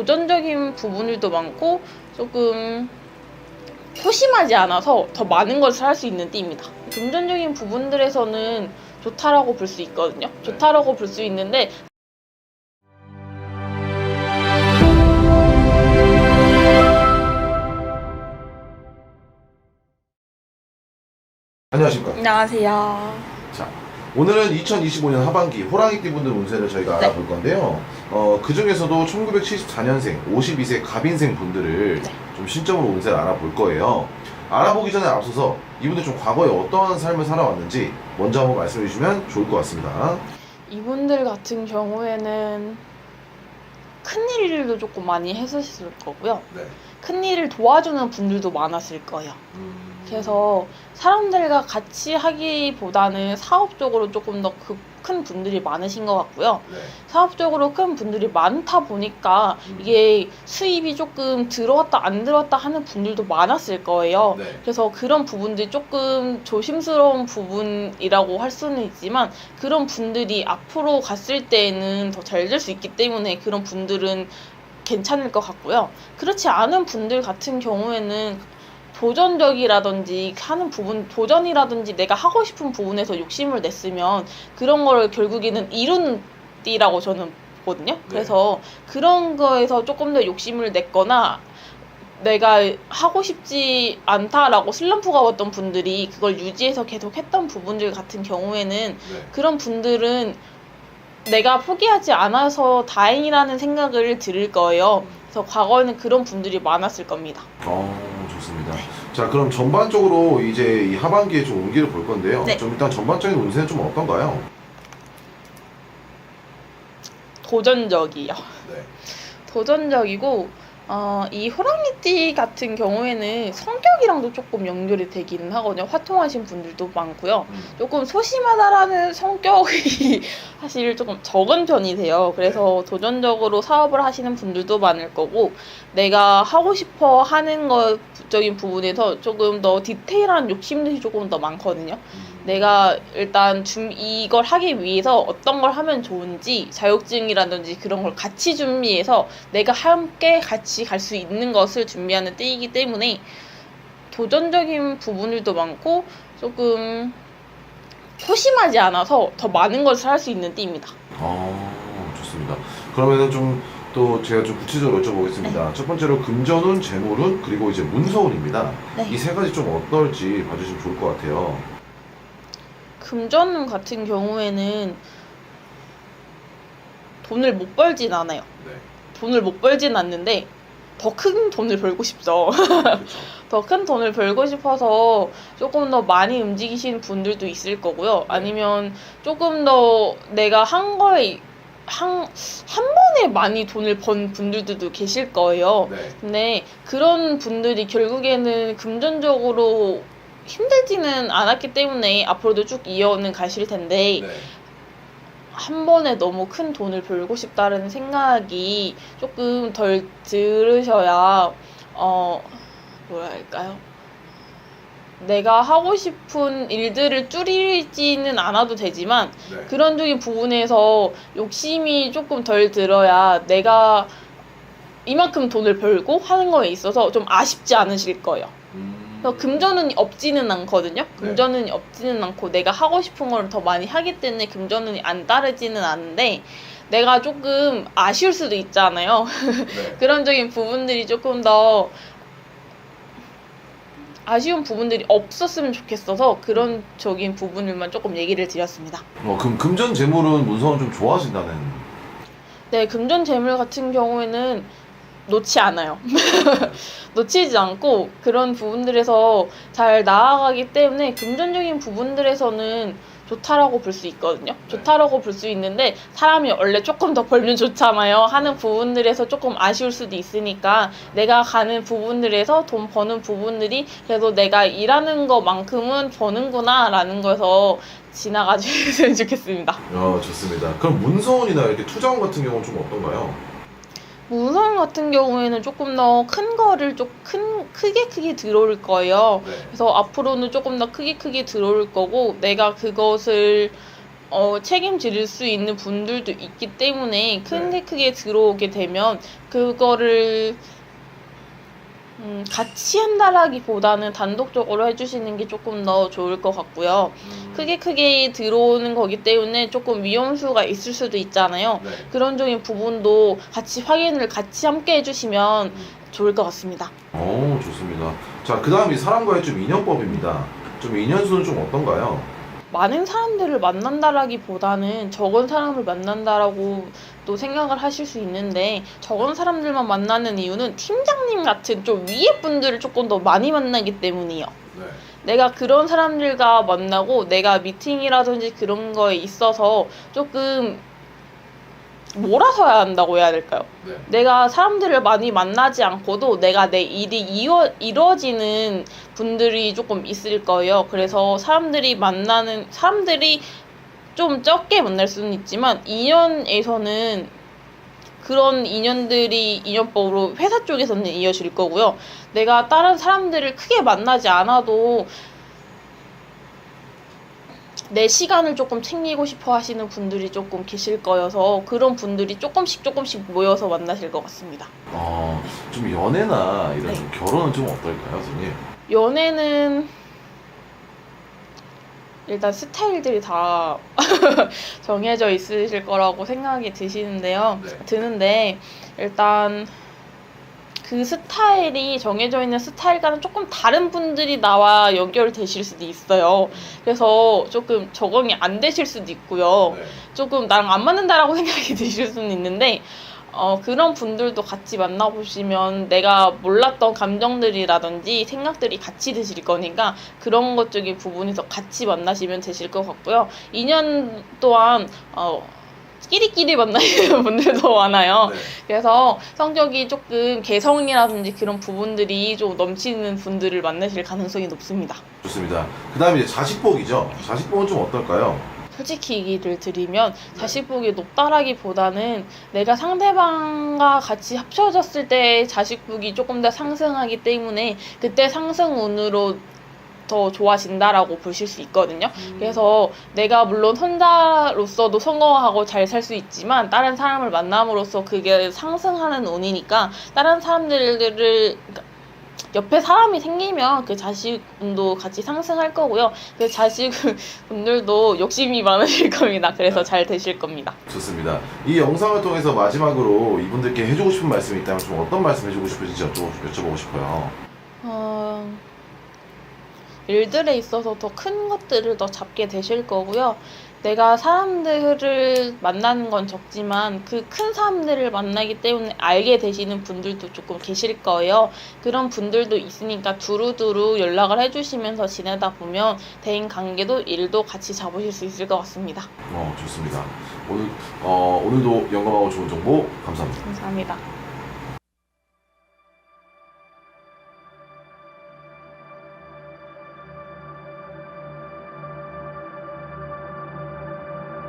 도전적인 부분들도 많고 조금 소심하지 않아서 더 많은 것을 할 수 있는 띠입니다. 금전적인 부분들에서는 좋다라고 볼 수 있거든요. 좋다라고 볼 수 있는데 안녕하십니까. 안녕하세요. 자, 오늘은 2025년 하반기 호랑이띠 분들 운세를 저희가 네. 알아볼 건데요. 어, 그 중에서도 1974년생, 52세 갑인생 분들을 네. 좀 신점으로 운세를 알아볼 거예요. 알아보기 전에 앞서서 이분들 좀 과거에 어떠한 삶을 살아왔는지 먼저 한번 말씀해 주시면 좋을 것 같습니다. 이분들 같은 경우에는 큰 일도 조금 많이 했으실 거고요. 네. 큰 일을 도와주는 분들도 많았을 거예요. 그래서 사람들과 같이 하기보다는 사업적으로 조금 더 큰 분들이 많으신 것 같고요. 네. 사업적으로 큰 분들이 많다 보니까 음. 이게 수입이 조금 들어왔다 안 들어왔다 하는 분들도 많았을 거예요. 네. 그래서 그런 부분들이 조금 조심스러운 부분이라고 할 수는 있지만 그런 분들이 앞으로 갔을 때에는 더 잘 될 수 있기 때문에 그런 분들은 괜찮을 것 같고요. 그렇지 않은 분들 같은 경우에는 도전적이라든지 하는 부분, 도전이라든지 내가 하고 싶은 부분에서 욕심을 냈으면 그런 거를 결국에는 이룬 띠라고 저는 보거든요. 그래서 그런 거에서 조금 더 욕심을 냈거나 내가 하고 싶지 않다라고 슬럼프가 왔던 분들이 그걸 유지해서 계속 했던 부분들 같은 경우에는 네. 그런 분들은 내가 포기하지 않아서 다행이라는 생각을 들을 거예요. 그래서 과거에는 그런 분들이 많았을 겁니다. 어. 자, 그럼 전반적으로 이제 이 하반기에 좀 운기를 볼 건데요. 네. 좀 일단 전반적인 운세는 좀 어떤가요? 도전적이요. 네. 도전적이고 어, 이 호랑이띠 같은 경우에는 성격이랑도 조금 연결이 되기는 하거든요. 화통하신 분들도 많고요. 음. 조금 소심하다라는 성격이 사실 조금 적은 편이세요. 그래서 도전적으로 사업을 하시는 분들도 많을 거고 내가 하고 싶어 하는 것 적인 부분에서 조금 더 디테일한 욕심들이 조금 더 많거든요. 음. 내가 일단 준 이걸 하기 위해서 어떤 걸 하면 좋은지 자격증이라든지 그런 걸 같이 준비해서 내가 함께 같이 갈 수 있는 것을 준비하는 때이기 때문에 도전적인 부분들도 많고 조금 소심하지 않아서 더 많은 것을 할 수 있는 띠입니다. 어, 좋습니다. 그러면은 좀 또 제가 좀 구체적으로 여쭤보겠습니다. 첫 번째로 금전운, 재물운, 그리고 이제 문서운입니다. 네. 이 세 가지 좀 어떨지 봐주시면 좋을 것 같아요. 금전 같은 경우에는 돈을 못 벌진 않아요. 네. 돈을 못 벌진 않는데 더 큰 돈을 벌고 싶죠. 그렇죠. 더 큰 돈을 벌고 싶어서 조금 더 많이 움직이시는 분들도 있을 거고요. 아니면 조금 더 내가 한 거에 한, 한 번에 많이 돈을 번 분들도 계실 거예요. 네. 근데 그런 분들이 결국에는 금전적으로 힘들지는 않았기 때문에 앞으로도 쭉 이어는 가실 텐데 네. 한 번에 너무 큰 돈을 벌고 싶다는 생각이 조금 덜 들으셔야 어 뭐랄까요 내가 하고 싶은 일들을 줄이지는 않아도 되지만 네. 그런 적인 부분에서 욕심이 조금 덜 들어야 내가 이만큼 돈을 벌고 하는 거에 있어서 좀 아쉽지 않으실 거예요. 음. 그래서 금전운이 없지는 않거든요. 네. 금전운이 없지는 않고 내가 하고 싶은 걸 더 많이 하기 때문에 금전운이 안 따르지는 않은데 내가 조금 아쉬울 수도 있잖아요. 네. 그런 적인 부분들이 조금 더 아쉬운 부분들이 없었으면 좋겠어서 그런 적인 부분들만 조금 얘기를 드렸습니다. 어, 금, 금전, 재물은 문서운 좀 좋아하신다는. 네, 금전 재물 같은 경우에는 놓지 않아요. 놓치지 않고 그런 부분들에서 잘 나아가기 때문에 금전적인 부분들에서는 좋다라고 볼 수 있거든요. 좋다라고 볼 수 있는데 사람이 원래 조금 더 벌면 좋잖아요. 하는 부분들에서 조금 아쉬울 수도 있으니까 내가 가는 부분들에서 돈 버는 부분들이 그래도 내가 일하는 것만큼은 버는구나라는 거에서 지나가 주셨으면 좋겠습니다. 어, 좋습니다. 그럼 문서운이나 이렇게 투자운 같은 경우는 좀 어떤가요? 무선 같은 경우에는 조금 더 큰 거를 좀 큰 크게 크게 들어올 거예요. 네. 그래서 앞으로는 조금 더 크게 크게 들어올 거고 내가 그것을 어, 책임질 수 있는 분들도 있기 때문에 큰 네. 게 크게 들어오게 되면 그거를 음, 같이 한다라기보다는 단독적으로 해주시는 게 조금 더 좋을 것 같고요. 음, 크게 크게 들어오는 거기 때문에 조금 위험수가 있을 수도 있잖아요. 네. 그런 종의 부분도 같이 확인을 같이 함께 해주시면 음. 좋을 것 같습니다. 오, 좋습니다. 자, 그 다음이 사람과의 좀 인연법입니다. 좀 인연수는 좀 어떤가요? 많은 사람들을 만난다라기보다는 적은 사람을 만난다라고 또 생각을 하실 수 있는데 적은 사람들만 만나는 이유는 팀장님 같은 좀 위에 분들을 조금 더 많이 만나기 때문이에요. 네. 내가 그런 사람들과 만나고 내가 미팅이라든지 그런 거에 있어서 조금 몰아서야 한다고 해야 될까요? 네. 내가 사람들을 많이 만나지 않고도 내가 내 일이 이어, 이루어지는 분들이 조금 있을 거예요. 그래서 사람들이 만나는, 사람들이 좀 적게 만날 수는 있지만, 인연에서는 그런 인연들이 인연법으로 회사 쪽에서는 이어질 거고요. 내가 다른 사람들을 크게 만나지 않아도 내 시간을 조금 챙기고 싶어 하시는 분들이 조금 계실 거여서 그런 분들이 조금씩 조금씩 모여서 만나실 것 같습니다. 어, 좀 연애나 이런 네. 좀 결혼은 좀 어떨까요, 선생님? 연애는 일단 스타일들이 다 정해져 있으실 거라고 생각이 드시는데요. 네. 드는데 일단 그 스타일이 정해져 있는 스타일과는 조금 다른 분들이 나와 연결되실 수도 있어요. 그래서 조금 적응이 안 되실 수도 있고요. 네. 조금 나랑 안 맞는다라고 생각이 드실 수는 있는데 어, 그런 분들도 같이 만나보시면 내가 몰랐던 감정들이라든지 생각들이 같이 드실 거니까 그런 것 쪽의 부분에서 같이 만나시면 되실 것 같고요. 2년 또한 어, 끼리끼리 만나시는 분들도 많아요. 네. 그래서 성격이 조금 개성이라든지 그런 부분들이 좀 넘치는 분들을 만나실 가능성이 높습니다. 좋습니다. 그 다음에 이제 자식복이죠. 자식복은 좀 어떨까요? 솔직히 얘기를 드리면 자식복이 높다라기보다는 내가 상대방과 같이 합쳐졌을 때 자식복이 조금 더 상승하기 때문에 그때 상승운으로 더 좋아진다라고 보실 수 있거든요. 그래서 내가 물론 혼자로서도 성공하고 잘 살 수 있지만 다른 사람을 만남으로써 그게 상승하는 운이니까 다른 사람들을 그러니까 옆에 사람이 생기면 그 자식운도 같이 상승할 거고요. 그 자식분들도 욕심이 많으실 겁니다. 그래서 잘 되실 겁니다. 좋습니다. 이 영상을 통해서 마지막으로 이분들께 해주고 싶은 말씀이 있다면 좀 어떤 말씀 해주고 싶으신지 여쭤보고 싶어요. 어, 일들에 있어서 더 큰 것들을 더 잡게 되실 거고요. 내가 사람들을 만나는 건 적지만 그 큰 사람들을 만나기 때문에 알게 되시는 분들도 조금 계실 거예요. 그런 분들도 있으니까 두루두루 연락을 해주시면서 지내다 보면 대인 관계도 일도 같이 잡으실 수 있을 것 같습니다. 어, 좋습니다. 오늘, 어, 오늘도 영감하고 좋은 정보 감사합니다. 감사합니다.